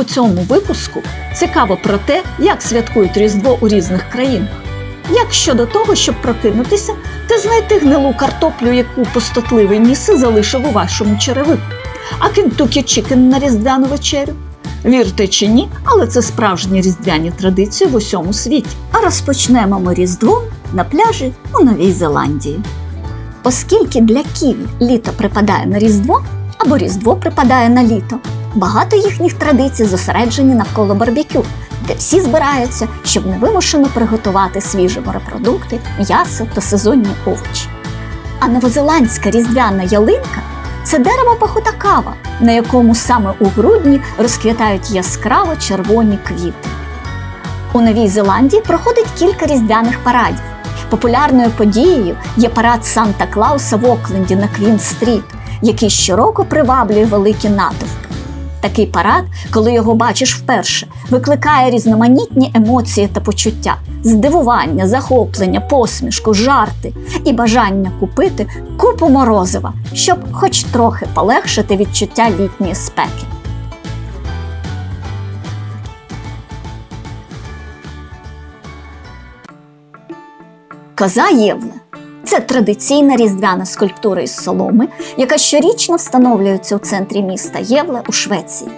У цьому випуску цікаво про те, як святкують Різдво у різних країнах. Як щодо того, щоб прокинутися та знайти гнилу картоплю, яку пустотливий міси залишив у вашому черевику, а кентукі чикен на різдвяну вечерю. Вірте чи ні, але це справжні різдвяні традиції в усьому світі. А розпочнемо ми Різдво на пляжі у Новій Зеландії. Оскільки для Ківі літо припадає на Різдво або Різдво припадає на літо, багато їхніх традицій зосереджені навколо барбекю, де всі збираються, щоб невимушено приготувати свіжі морепродукти, м'ясо та сезонні овочі. А новозеландська різдвяна ялинка це дерево пахута кава, на якому саме у грудні розквітають яскраво червоні квіти. У Новій Зеландії проходить кілька різдвяних парадів. Популярною подією є парад Санта Клауса в Окленді на Квін-стріт, який щороку приваблює великі натовпи. Такий парад, коли його бачиш вперше, викликає різноманітні емоції та почуття: здивування, захоплення, посмішку, жарти і бажання купити купу морозива, щоб хоч трохи полегшити відчуття літньої спеки. Коза Євле це традиційна різдвяна скульптура із соломи, яка щорічно встановлюється у центрі міста Євле у Швеції.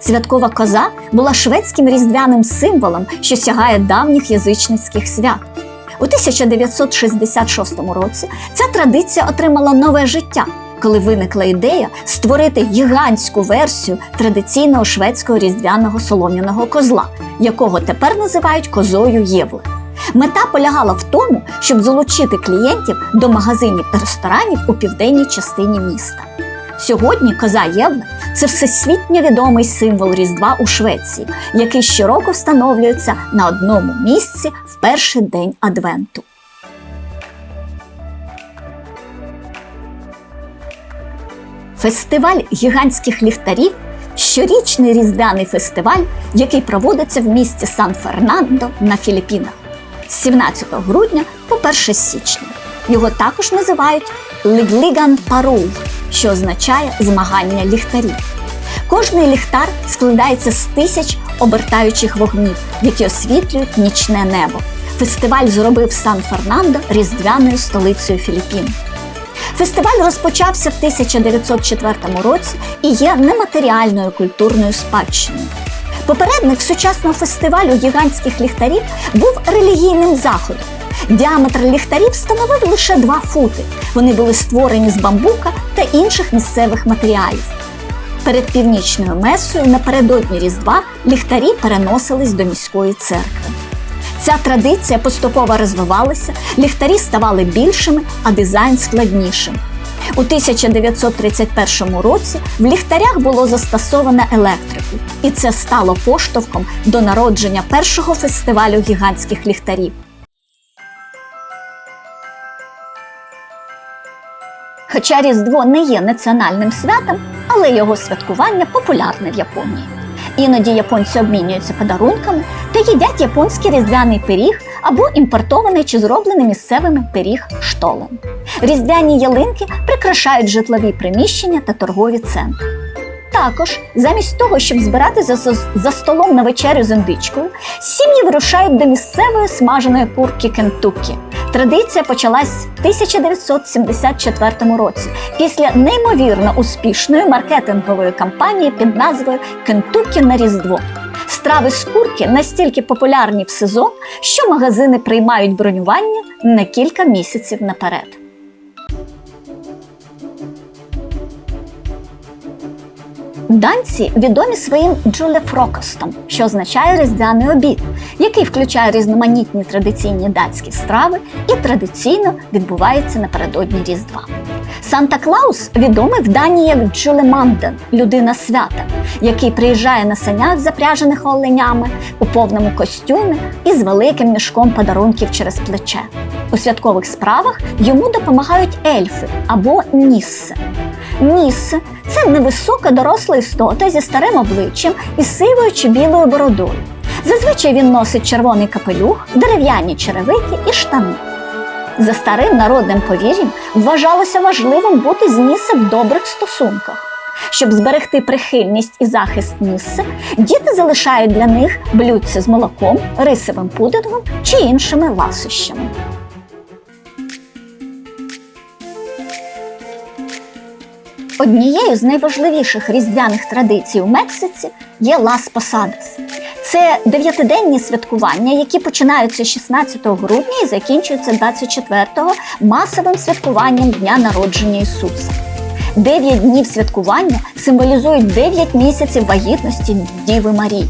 Святкова коза була шведським різдвяним символом, що сягає давніх язичницьких свят. У 1966 році ця традиція отримала нове життя, коли виникла ідея створити гігантську версію традиційного шведського різдвяного солом'яного козла, якого тепер називають козою Євле. Мета полягала в тому, щоб залучити клієнтів до магазинів та ресторанів у південній частині міста. Сьогодні коза Євле це всесвітньо відомий символ Різдва у Швеції, який щороку встановлюється на одному місці в перший день Адвенту. Фестиваль гігантських ліхтарів щорічний різдвяний фестиваль, який проводиться в місті Сан-Фернандо на Філіппінах з 17 грудня по 1 січня. Його також називають Лігліган Парул, що означає змагання ліхтарів. Кожний ліхтар складається з тисяч обертаючих вогнів, які освітлюють нічне небо. Фестиваль зробив Сан-Фернандо різдвяною столицею Філіппін. Фестиваль розпочався в 1904 році і є нематеріальною культурною спадщиною. Попередник сучасного фестивалю гігантських ліхтарів був релігійним заходом. Діаметр ліхтарів становив лише 2 фути. Вони були створені з бамбука та інших місцевих матеріалів. Перед північною месою напередодні Різдва ліхтарі переносились до міської церкви. Ця традиція поступово розвивалася, ліхтарі ставали більшими, а дизайн складнішим. У 1931 році в ліхтарях було застосовано електрику, і це стало поштовхом до народження першого фестивалю гігантських ліхтарів. Хоча Різдво не є національним святом, але його святкування популярне в Японії. Іноді японці обмінюються подарунками та їдять японський різдвяний пиріг або імпортований чи зроблений місцевими пиріг штолен. Різдвяні ялинки прикрашають житлові приміщення та торгові центри. Також, замість того, щоб збирати за, за столом на вечерю з індичкою, сім'ї вирушають до місцевої смаженої курки Кентуккі. Традиція почалась в 1974 році після неймовірно успішної маркетингової кампанії під назвою Кентуккі на Різдво. Страви з курки настільки популярні в сезон, що магазини приймають бронювання на кілька місяців наперед. Данці відомі своїм джулефрокостом, що означає різдвяний обід, який включає різноманітні традиційні датські страви і традиційно відбувається напередодні Різдва. Санта Клаус відомий в Данії як Джулеманден людина свята, який приїжджає на санях, запряжених оленями у повному костюмі і з великим мішком подарунків через плече. У святкових справах йому допомагають ельфи або ніссе. Ніссе це невисока доросла істота зі старим обличчям і сивою чи білою бородою. Зазвичай він носить червоний капелюх, дерев'яні черевики і штани. За старим народним повір'ям вважалося важливим бути з Нісе в добрих стосунках. Щоб зберегти прихильність і захист місця, діти залишають для них блюдце з молоком, рисовим пудингом чи іншими ласощами. Однією з найважливіших різдвяних традицій у Мексиці є Лас Посадес. Це дев'ятиденні святкування, які починаються 16 грудня і закінчуються 24-го масовим святкуванням Дня народження Ісуса. Дев'ять днів святкування символізують дев'ять місяців вагітності Діви Марії.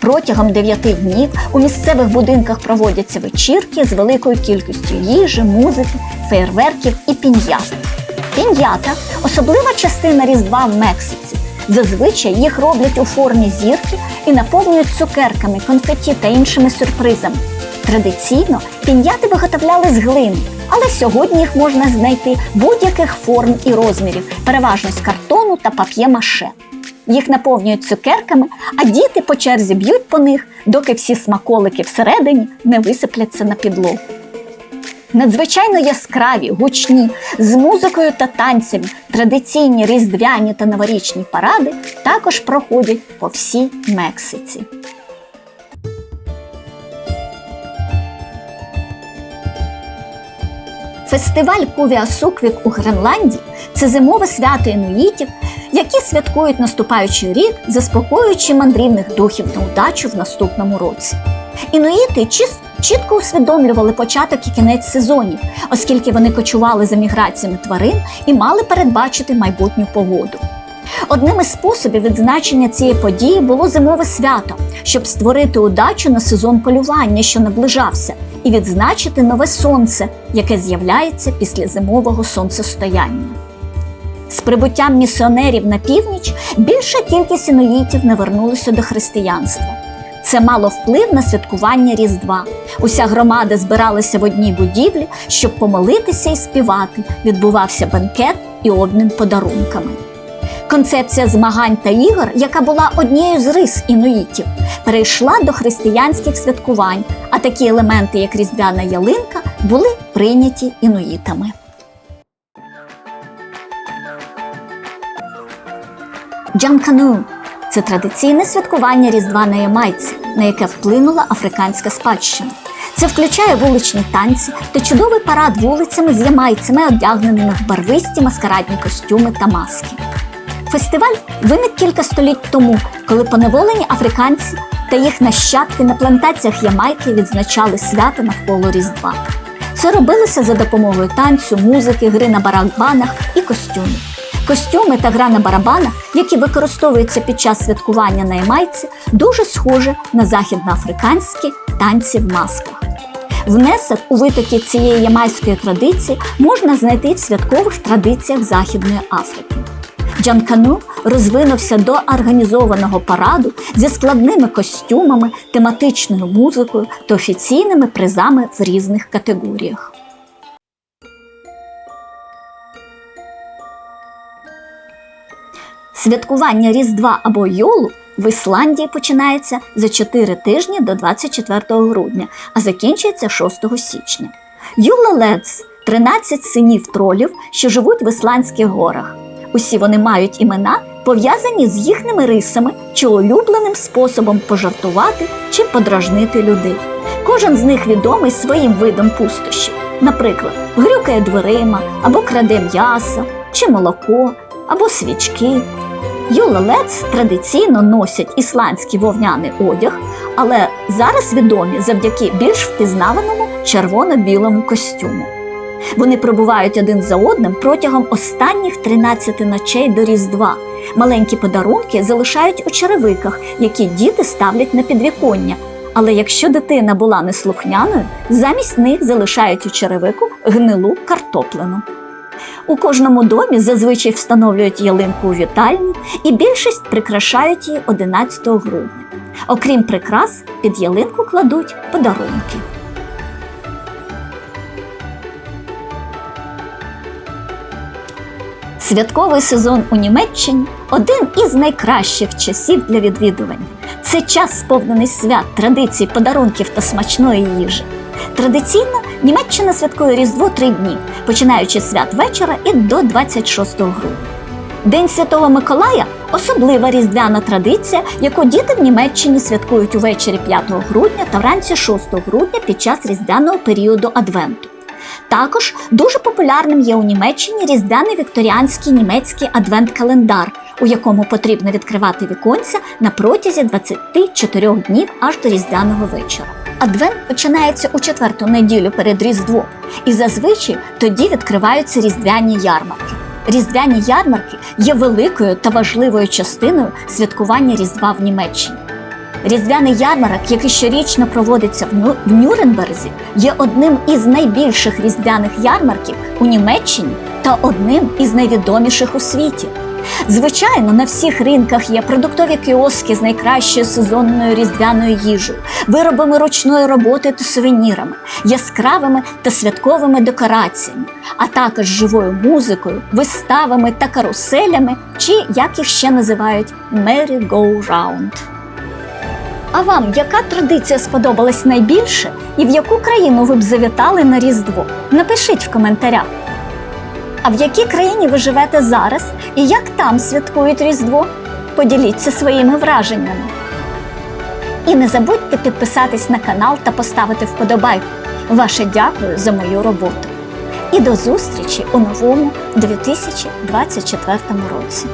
Протягом дев'яти днів у місцевих будинках проводяться вечірки з великою кількістю їжі, музики, феєрверків і піньят. Піньята особлива частина Різдва в Мексиці. Зазвичай їх роблять у формі зірки і наповнюють цукерками, конфеті та іншими сюрпризами. Традиційно піньяти виготовляли з глини, але сьогодні їх можна знайти будь-яких форм і розмірів, переважно з картону та пап'є-маше. Їх наповнюють цукерками, а діти по черзі б'ють по них, доки всі смаколики всередині не висипляться на підлогу. Надзвичайно яскраві, гучні, з музикою та танцями, традиційні різдвяні та новорічні паради також проходять по всій Мексиці. Фестиваль Кувіасуквік у Гренландії це зимове свято інуїтів, які святкують наступаючий рік, заспокоюючи мандрівних духів на удачу в наступному році. Інуїти чіс- чітко усвідомлювали початок і кінець сезонів, оскільки вони кочували за міграціями тварин і мали передбачити майбутню погоду. Одним із способів відзначення цієї події було зимове свято, щоб створити удачу на сезон полювання, що наближався, і відзначити нове сонце, яке з'являється після зимового сонцестояння. З прибуттям місіонерів на північ більша кількість інуїтів не вернулися до християнства. Це мало вплив на святкування Різдва. Уся громада збиралася в одній будівлі, щоб помолитися і співати. Відбувався бенкет і обмін подарунками. Концепція змагань та ігор, яка була однією з рис інуїтів, перейшла до християнських святкувань, а такі елементи, як різдвяна ялинка, були прийняті інуїтами. Джанкану це традиційне святкування Різдва на Ямайці, на яке вплинула африканська спадщина. Це включає вуличні танці та чудовий парад вулицями з ямайцями, одягненими в барвисті маскарадні костюми та маски. Фестиваль виник кілька століть тому, коли поневолені африканці та їх нащадки на плантаціях Ямайки відзначали свято навколо Різдва. Це робилося за допомогою танцю, музики, гри на барабанах і костюмів. Костюми та гра на барабанах, які використовуються під час святкування на Ямайці, дуже схожі на західноафриканські танці в масках. Внесок у витоки цієї ямайської традиції можна знайти в святкових традиціях Західної Африки. Джанкану розвинувся до організованого параду зі складними костюмами, тематичною музикою та офіційними призами в різних категоріях. Святкування Різдва або Йолу в Ісландії починається за 4 тижні до 24 грудня, а закінчується 6 січня. Юла Лец 13 синів тролів, що живуть в Ісландських горах. Усі вони мають імена, пов'язані з їхніми рисами чи улюбленим способом пожартувати чи подражнити людей. Кожен з них відомий своїм видом пустощів. Наприклад, грюкає дверима або краде м'ясо, чи молоко, або свічки. Юлелец традиційно носять ісландський вовняний одяг, але зараз відомі завдяки більш впізнаваному червоно-білому костюму. Вони пробувають один за одним протягом останніх 13 ночей до Різдва. Маленькі подарунки залишають у черевиках, які діти ставлять на підвіконня. Але якщо дитина була неслухняною, замість них залишають у черевику гнилу картоплину. У кожному домі зазвичай встановлюють ялинку у вітальні, і більшість прикрашають її 11 грудня. Окрім прикрас, під ялинку кладуть подарунки. Святковий сезон у Німеччині один із найкращих часів для відвідування. Це час сповнений свят, традицій, подарунків та смачної їжі. Традиційно Німеччина святкує Різдво три дні, починаючи з свят вечора і до 26 грудня. День Святого Миколая особлива різдвяна традиція, яку діти в Німеччині святкують увечері 5 грудня та вранці 6 грудня під час різдвяного періоду Адвенту. Також дуже популярним є у Німеччині різдвяний вікторіанський німецький адвент-календар, у якому потрібно відкривати віконця на протязі 24 днів аж до різдвяного вечора. Адвент починається у четверту неділю перед Різдвом, і зазвичай тоді відкриваються різдвяні ярмарки. Різдвяні ярмарки є великою та важливою частиною святкування Різдва в Німеччині. Різдвяний ярмарок, який щорічно проводиться в Нюрнберзі, є одним із найбільших різдвяних ярмарків у Німеччині та одним із найвідоміших у світі. Звичайно, на всіх ринках є продуктові кіоски з найкращою сезонною різдвяною їжею, виробами ручної роботи та сувенірами, яскравими та святковими декораціями, а також живою музикою, виставами та каруселями, чи як їх ще називають merry-go-round. А вам яка традиція сподобалась найбільше і в яку країну ви б завітали на Різдво? Напишіть в коментарях. А в якій країні ви живете зараз і як там святкують Різдво? Поділіться своїми враженнями. І не забудьте підписатись на канал та поставити вподобайку. Ваше дякую за мою роботу. І до зустрічі у новому 2024 році.